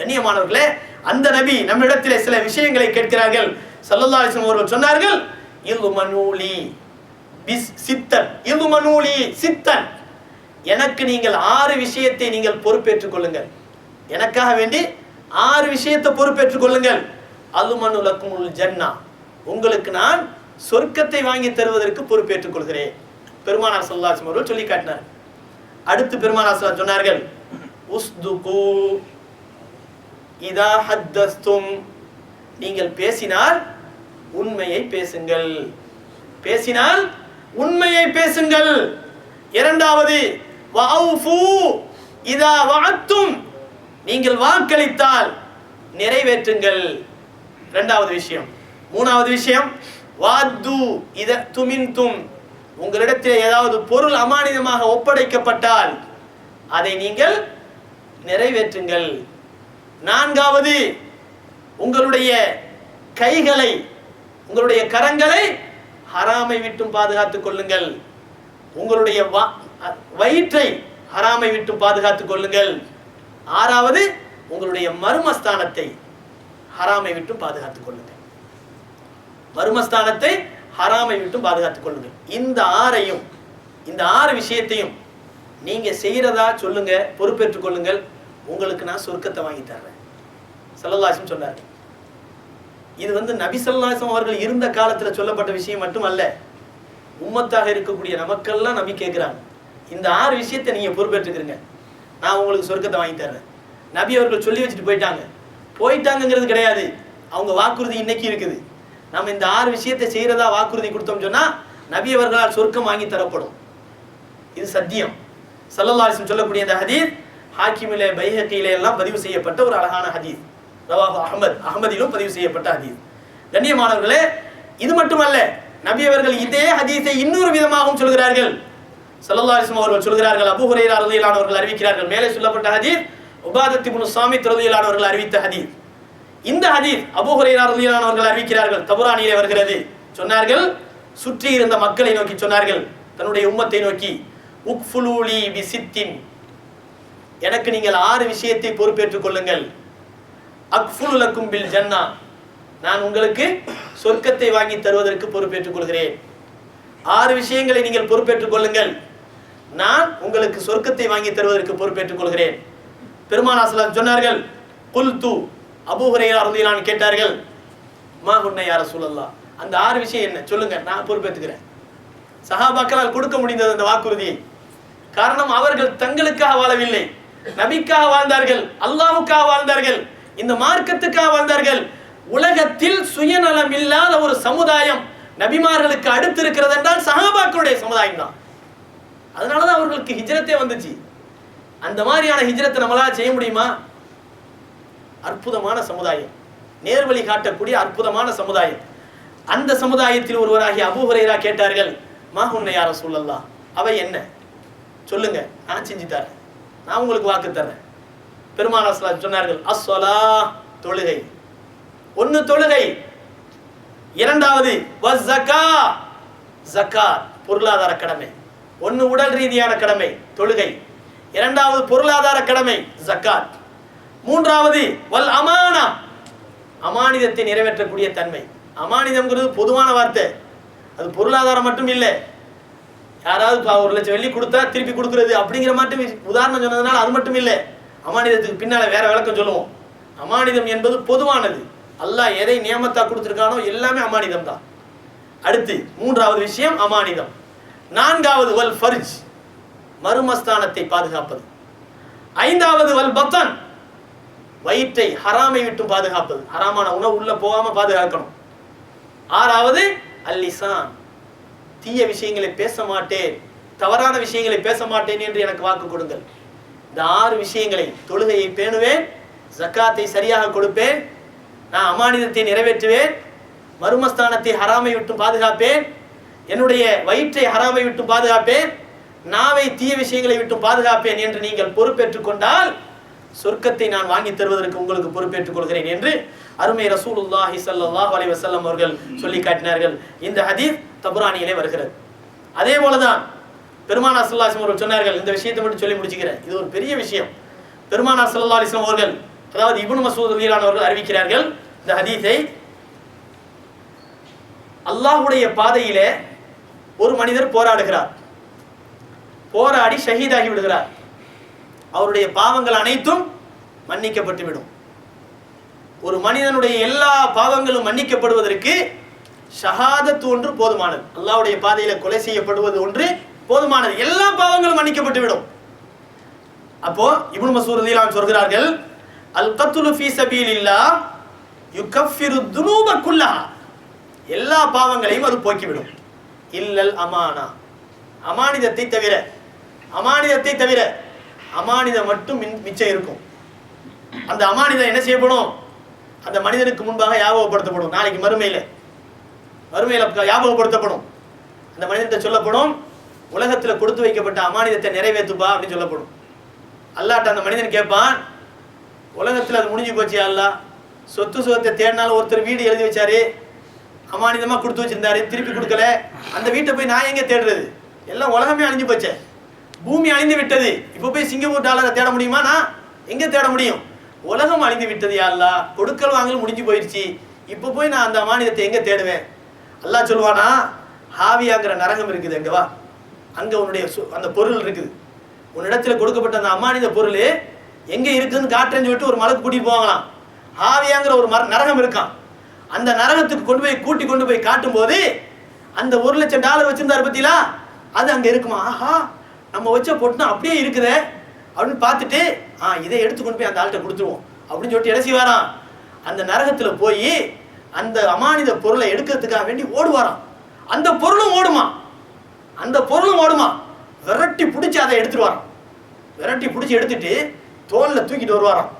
கண்ணியமானவர்களே அந்த நபி நம்மிடத்திலே சில விஷயங்களை கேட்கிறார்கள். சல்லல்லா அலிஸ்லம் அவர்கள் சொன்னார்கள் இல்மனூலி பிஸ் சித்தன் இல்மனூலி சித்தன். எனக்கு நீங்கள் ஆறு விஷயத்தை நீங்கள் பொறுப்பேற்றுக் கொள்ளுங்கள். எனக்காக வேண்டி ஆறு விஷயத்தை பொறுப்பேற்றுக் கொள்ளுங்கள். அலுமனுலக்கும் ஜன்னா. உங்களுக்கு நான் சொர்க்கத்தை வாங்கி தருவதற்கு பொறுப்பேற்றுக் கொள்கிறேன். பெருமானார் ஸல்லல்லாஹு அவர்கள் சொல்லி காட்டினார். அடுத்து பெருமானார் சொன்னார்கள் உஸ்துகு இதா ஹத்தஸ்தும் நீங்கள் பேசினால் உண்மையை பேசுங்கள். பேசினால் உண்மையை பேசுங்கள். இரண்டாவது வஅஃபு இதா வஅத்தும் நீங்கள் வாக்களித்தால் நிறைவேற்றுங்கள். இரண்டாவது விஷயம். மூணாவது விஷயம் வாத்து இத துமின்தும் உங்களிடத்தில் ஏதாவது பொருள் அமானிதமாக ஒப்படைக்கப்பட்டால் அதை நீங்கள் நிறைவேற்றுங்கள். நான்காவது உங்களுடைய கைகளை உங்களுடைய கரங்களை ஹராமை விட்டும் பாதுகாத்துக் கொள்ளுங்கள். உங்களுடைய வா- வயிற்றை ஹராமை விட்டும் பாதுகாத்துக் கொள்ளுங்கள். ஆறாவது உங்களுடைய மர்மஸ்தானத்தை ஹராமை விட்டும் பாதுகாத்துக் கொள்ளுங்கள். மர்மஸ்தானத்தை ஹராமை விட்டும் பாதுகாத்துக் கொள்ளுங்கள். இந்த ஆறையும் இந்த ஆறு விஷயத்தையும் நீங்க செய்யறதா சொல்லுங்க பொறுப்பேற்றுக் கொள்ளுங்கள். உங்களுக்கு நான் சொர்க்கத்தை வாங்கி தர்றேன். செல்லல்லாசம் சொன்னார். இது வந்து நபி சல்லாசம் அவர்கள் இருந்த காலத்துல சொல்லப்பட்ட விஷயம் மட்டும் அல்ல. உம்மத்தாக இருக்கக்கூடிய நமக்கெல்லாம் நபி கேட்குறாங்க இந்த ஆறு விஷயத்தை நீங்கள் பொறுப்பேற்றுக்கிறீங்க. நான் உங்களுக்கு சொர்க்கத்தை வாங்கி தர்றேன். நபி அவர்கள் சொல்லி வச்சுட்டு போயிட்டாங்க. போயிட்டாங்கங்கிறது கிடையாது. அவங்க வாக்குறுதி இன்னைக்கு இருக்குது. நம்ம இந்த ஆறு விஷயத்தை செய்கிறதா வாக்குறுதி கொடுத்தோம் சொன்னால் நபி அவர்களால் சொர்க்கம் வாங்கி தரப்படும். இது சத்தியம். சல்லல்லாசம் சொல்லக்கூடிய இந்த ஹதீர் ஹாக்கிமிலே பைஹக்கிலே எல்லாம் பதிவு செய்யப்பட்ட ஒரு அழகான ஹதீஸ். ரவாஹு அகமது அகமதிலும் பதிவு செய்யப்பட்ட ஹதீஸ். கண்ணியமானவர்களே இது மட்டுமல்ல நபி அவர்கள் இதே ஹதீஸை இன்னொரு விதமாகவும் சொல்கிறார்கள். ஸல்லல்லாஹு அவர்கள் சொல்கிறார்கள் அபு ஹுரைரா ரலியல்லாஹு அறிவிக்கிறார்கள். மேலே சொல்லப்பட்ட ஹதீஸ் உபாதத் இப்னு சாமி ரலியல்லாஹு அறிவித்த ஹதீஸ். இந்த ஹதீஸ் அபு ஹுரைரா ரலியல்லாஹு அறிவிக்கிறார்கள். தபுரானியிலே வருகிறது. சொன்னார்கள் சுற்றி இருந்த மக்களை நோக்கி சொன்னார்கள். தன்னுடைய உம்மத்தை நோக்கி உக்ஃபுலூலி பிசித்தின் எனக்கு நீங்கள் ஆறு விஷயத்தை பொறுப்பேற்றுக் கொள்ளுங்கள். அக்ஃபுலுலக்கும் பில் ஜன்னா. நான் உங்களுக்கு சொர்க்கத்தை வாங்கி தருவதற்கு பொறுப்பேற்றுக் கொள்கிறேன். ஆறு விஷயங்களை நீங்கள் பொறுப்பேற்றுக் கொள்ளுங்கள். நான் உங்களுக்கு சொர்க்கத்தை வாங்கி தருவதற்கு பொறுப்பேற்றுக் கொள்கிறேன். பெருமானாசலம் சொன்னார்கள் குல் தூ ஹுரைரா ரலியல்லாஹு கேட்டார்கள் மா உன்னை யார சொல்லலாம் அந்த ஆறு விஷயம் என்ன? சொல்லுங்க நான் பொறுப்பேற்றுக்கிறேன். சஹாபாக்களால் கொடுக்க முடிந்தது அந்த வாக்குறுதியை. காரணம் அவர்கள் தங்களுக்காக வாழவில்லை. நபிக்காக வாழ்ந்தார்கள் அல்லாவுக்காக வாழ்ந்தார்கள் இந்த மார்க்கத்துக்காக வாழ்ந்தார்கள். உலகத்தில் சுயநலம் இல்லாத ஒரு சமுதாயம் நபிமார்களுக்கு அடுத்து இருக்கிறது என்றால் சஹாபாக்களுடைய சமுதாயம் தான். அதனாலதான் அவர்களுக்கு ஹிஜ்ரத்தே வந்துச்சு. அந்த மாதிரியான ஹிஜ்ரத்தை நம்மளால செய்ய முடியுமா? அற்புதமான சமுதாயம். நேர்வழி காட்டக்கூடிய அற்புதமான சமுதாயம். அந்த சமுதாயத்தில் ஒருவராகிய அபூ கேட்டார்கள் மா உன்னை யார சொல்லலாம் அவை என்ன? சொல்லுங்க நான் செஞ்சு தரேன். நான் உங்களுக்கு வாக்கு தரேன் பெருமான சொன்னார்கள் அஸ்வலா தொழுகை. ஒன்னு தொழுகை. இரண்டாவது ஜக்காத் பொருளாதார கடமை. ஒன்னு உடல் ரீதியான கடமை தொழுகை. இரண்டாவது பொருளாதார கடமை ஜக்காத் மூன்றாவது வல் அமானா அமானிதத்தை நிறைவேற்றக்கூடிய தன்மை. அமானிதம்ங்கிறது பொதுவான வார்த்தை. அது பொருளாதாரம் மட்டும் இல்லை யாராவது ஒரு லட்சம் வெள்ளி கொடுத்தா திருப்பி கொடுக்குறது அப்படிங்கிற மட்டும் உதாரணம் சொன்னதுனால அது மட்டும் இல்லை. அமானிதத்துக்கு பின்னால் வேற விளக்கம் சொல்லுவோம். அமானிதம் என்பது பொதுவானது. அல்லாஹ் எதை நியமத்தா கொடுத்துருக்கானோ எல்லாமே அமானிதம் தான். அடுத்து மூன்றாவது விஷயம் அமானிதம். நான்காவது வல் ஃபர்ஜ் மருமஸ்தானத்தை பாதுகாப்பது. ஐந்தாவது வல் பத்தன் வயிற்றை ஹராமை விட்டு பாதுகாப்பது. ஹராமான உணவு உள்ள போகாம பாதுகாக்கணும். ஆறாவது அல்லிசான் தீய விஷயங்களை பேச மாட்டேன். தவறான விஷயங்களை பேச மாட்டேன் என்று எனக்கு வாக்கு கொடுங்கள். இந்த ஆறு விஷயங்களை தொழுகையை பேணுவேன் ஜக்காத்தை சரியாக கொடுப்பேன் நான் அமானிதத்தை நிறைவேற்றுவேன் மருமஸ்தானத்தை ஹராமை விட்டு பாதுகாப்பேன் என்னுடைய வயிற்றை ஹராமை விட்டு பாதுகாப்பேன் நாவை தீய விஷயங்களை விட்டு பாதுகாப்பேன் என்று நீங்கள் பொறுப்பேற்றுக் கொண்டால் சொர்க்கத்தை நான் வாங்கி தருவதற்கு உங்களுக்கு பொறுப்பேற்றுக் கொள்கிறேன் என்று அருமை ரசூலுல்லாஹி ஸல்லல்லாஹு அலைஹி அவர்கள் சொல்லி காட்டினார்கள். இந்த ஹதீஸ் தபுரானியிலே வருகிறது. அதே போலதான் பெருமானா சல்லாஹ் அவர்கள் சொன்னார்கள் இந்த விஷயத்தை மட்டும் சொல்லி முடிச்சுக்கிறேன். இது ஒரு பெரிய விஷயம். பெருமானா சல்லா அலிஸ்லாம் அவர்கள் அதாவது இபுன் மசூத் ரலியல்லாஹு அவர்கள் அறிவிக்கிறார்கள் இந்த ஹதீஸை அல்லாஹ்வுடைய பாதையிலே ஒரு மனிதர் போராடுகிறார். போராடி ஷஹீதாகி விடுகிறார். அவருடைய பாவங்கள் அனைத்தும் மன்னிக்கப்பட்டு விடும் ஒரு மனிதனுடைய எல்லா பாவங்களும் மன்னிக்கப்படுவதற்கு ஷஹாதத் ஒன்று போதுமானது. அல்லாவுடைய பாதையில கொலை செய்யப்படுவது ஒன்று போதுமானது. எல்லா பாவங்களும் மன்னிக்கப்பட்டு விடும் அப்போ இப்னு மசூத் ரலியல்லாஹு சொல்கிறார்கள் அல் கத்லு ஃபீ சபீலில்லாஹ் யுகஃபிரு துனூப குல்லஹா. எல்லா பாவங்களையும் அது போக்கிவிடும். இல்லல் அமானா. அமானிதத்தை தவிர அமானிதத்தை தவிர அமானிதம் மட்டும் மின்- மிச்சம் இருக்கும். அந்த அமானிதம் என்ன செய்யப்படும்? அந்த மனிதனுக்கு முன்பாக ஞாபகப்படுத்தப்படும் நாளைக்கு மறுமையில். மறுமையில் ஞாபகப்படுத்தப்படும் அந்த மனிதன்கிட்ட சொல்லப்படும் உலகத்தில் கொடுத்து வைக்கப்பட்ட அமானிதத்தை நிறைவேற்றுப்பா அப்படின்னு சொல்லப்படும். அல்லாட்ட அந்த மனிதன் கேட்பான் உலகத்தில் அது முடிஞ்சு போச்சு அல்லாஹ் சொத்து சுகத்தை தேடினாலும் ஒருத்தர் வீடு எழுதி வச்சாரு அமானிதமாக கொடுத்து வச்சிருந்தாரு திருப்பி கொடுக்கல அந்த வீட்டை போய் நான் எங்கே தேடுறது? எல்லாம் உலகமே அழிஞ்சு போச்சேன் பூமி அழிந்து விட்டது இப்போ போய் சிங்கப்பூர் டாலரை தேட முடியுமா? நான் தேட முடியும்? உலகம் அழிந்து விட்டது யாருலா கொடுக்கல் வாங்கல் முடிஞ்சு போயிடுச்சு. இப்போ போய் நான் அந்த மாநிலத்தை எங்கே தேடுவேன்? அல்லா சொல்லுவானா ஹாவியாங்கிற நரகம் இருக்குது அங்கே வா. அங்கே உன்னுடைய அந்த பொருள் இருக்குது. உன்னிடத்துல கொடுக்கப்பட்ட அந்த அம்மானித பொருள் எங்கே இருக்குதுன்னு காட்டுறேன்னு சொல்லிட்டு ஒரு மலைக்கு கூட்டிட்டு போவாங்களாம். ஹாவியாங்கிற ஒரு மர நரகம் இருக்கான் அந்த நரகத்துக்கு கொண்டு போய் கூட்டி கொண்டு போய் காட்டும் போது அந்த ஒரு லட்சம் டாலர் வச்சிருந்தாரு பத்திலா? அது அங்க இருக்குமா? ஆஹா. நம்ம வச்ச பொட்டுனா அப்படியே இருக்குதே அப்படின்னு பார்த்துட்டு ஆ இதை எடுத்து கொண்டு போய் அந்த ஆள்கிட்ட கொடுத்துருவோம் அப்படின்னு சொல்லிட்டு என்ன செய்வாராம்? அந்த நரகத்தில் போய் அந்த அமானித பொருளை எடுக்கிறதுக்காக வேண்டி ஓடுவாராம். அந்த பொருளும் ஓடுமா? அந்த பொருளும் ஓடுமா? விரட்டி பிடிச்சி அதை எடுத்துட்டு வரான் விரட்டி பிடிச்சி எடுத்துட்டு தோலில் தூக்கிட்டு வருவாராம்.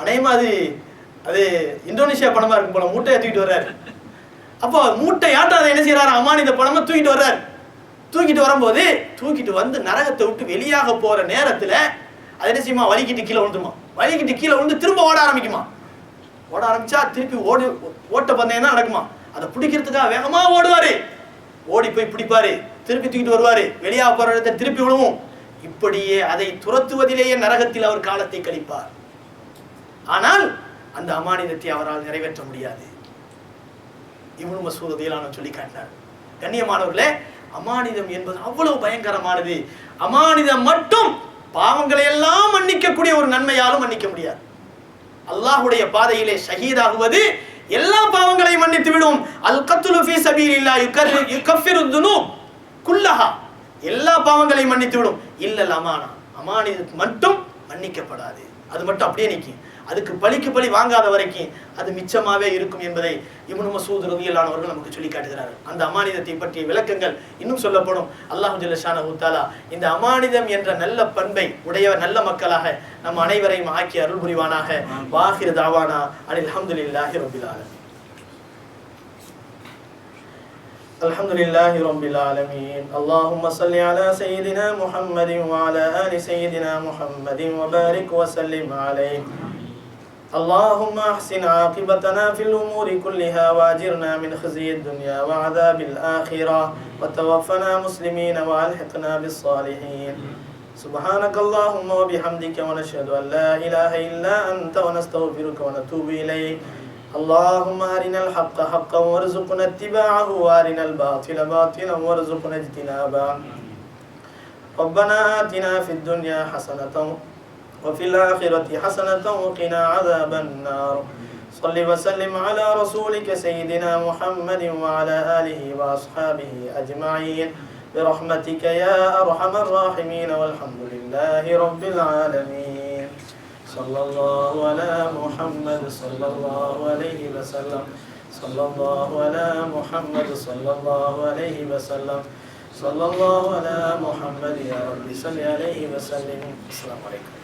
அநேகமா அது அது இந்தோனேஷியா பணமா இருக்கும் போல மூட்டையை தூக்கிட்டு வர்றாரு. அப்போ மூட்டை யாட்டம் அதை என்ன செய்யறாரு அமானித பணமா தூக்கிட்டு வர்றாரு. தூக்கிட்டு வரும்போது தூக்கிட்டு வந்து நரகத்தை விட்டு வெளியாக போற நேரத்துல அது என்ன செய்யுமா? வலிக்கிட்டு கீழே விழுந்துருமா? வலிக்கிட்டு கீழே விழுந்து திரும்ப ஓட ஆரம்பிக்குமா? ஓட ஆரம்பிச்சா திருப்பி ஓடி ஓட்ட பந்தயம் தான் நடக்குமா? அதை பிடிக்கிறதுக்காக வேகமா ஓடுவாரு. ஓடி போய் பிடிப்பாரு. திருப்பி தூக்கிட்டு வருவாரு. வெளியாக போற இடத்தை திருப்பி விழுவும். இப்படியே அதை துரத்துவதிலேயே நரகத்தில் அவர் காலத்தை கழிப்பார். ஆனால் அந்த அமானிதத்தை அவரால் நிறைவேற்ற முடியாது. இவனு மசூத் சொல்லி காட்டினார். கண்ணியமானவர்களே அமானிதம் என்பது அவ்வளவு பயங்கரமானது. அமானிதம் மட்டும் பாவங்களை எல்லாம் மன்னிக்கக்கூடிய ஒரு நன்மையாலும் மன்னிக்க முடியாது. அல்லாஹ்வுடைய பாதையிலே ஷஹீதாகுவது எல்லா பாவங்களையும் மன்னித்து விடும் அல் கத்துலு ஃபீ சபீலில்லாஹ் யுகர் யுகஃபிரு துனூப் குல்லஹா. எல்லா பாவங்களையும் மன்னித்து விடும் இல்லல் அமானா. அமானிதம் மட்டும் மன்னிக்கப்படாது. அது மட்டும் அப்படியே நிற்கும் அதுக்கு பழிக்கு பழி வாங்காத வரைக்கும் அது மிச்சமாவே இருக்கும் என்பதை இப்னு மசூத் ரலியல்லாஹு நமக்கு சொல்லி காட்டுகிறார்கள் அந்த அமானிதத்தை பற்றிய விளக்கங்கள் இன்னும் சொல்லப்படும் அல்லாஹ் ஜல்லஷானஹு தஆலா இந்த அமானிதம் என்ற நல்ல பண்பை உடைய நல்ல மக்களாக நம் அனைவரையும் ஆக்கி அருள் புரிவானாக வாஹிர் தாவானா அனில் அல்ஹம்துலில்லாஹி ரப்பில் ஆலமீன் الحمد لله رب العالمين اللهم صل على سيدنا محمد وعلى آل سيدنا محمد وبارك وسلم عليه اللهم احسن عاقبتنا في الأمور كلها واجرنا من خزي الدنيا وعذاب الآخرة وتوفنا مسلمين وألحقنا بالصالحين. سبحانك اللهم وبحمدك ونشهد أن لا إله إلا أنت ونستغفرك ونتوب إليك. اللهم أرنا الحق حقا وارزقنا اتباعه وأرنا الباطل باطلا وارزقنا اجتنابه. ربنا آتنا في الدنيا حسنة وفي الآخرة حسنة وقنا عذاب النار. صل وسلم على رسولك سيدنا محمد وعلى آله وأصحابه أجمعين. برحمتك يا أرحم الراحمين. والحمد لله رب العالمين. صلى الله على محمد صلى الله عليه وسلم. صلى الله على محمد صلى الله عليه وسلم. صلى الله على محمد يا رب. صل عليه وسلم. السلام عليكم.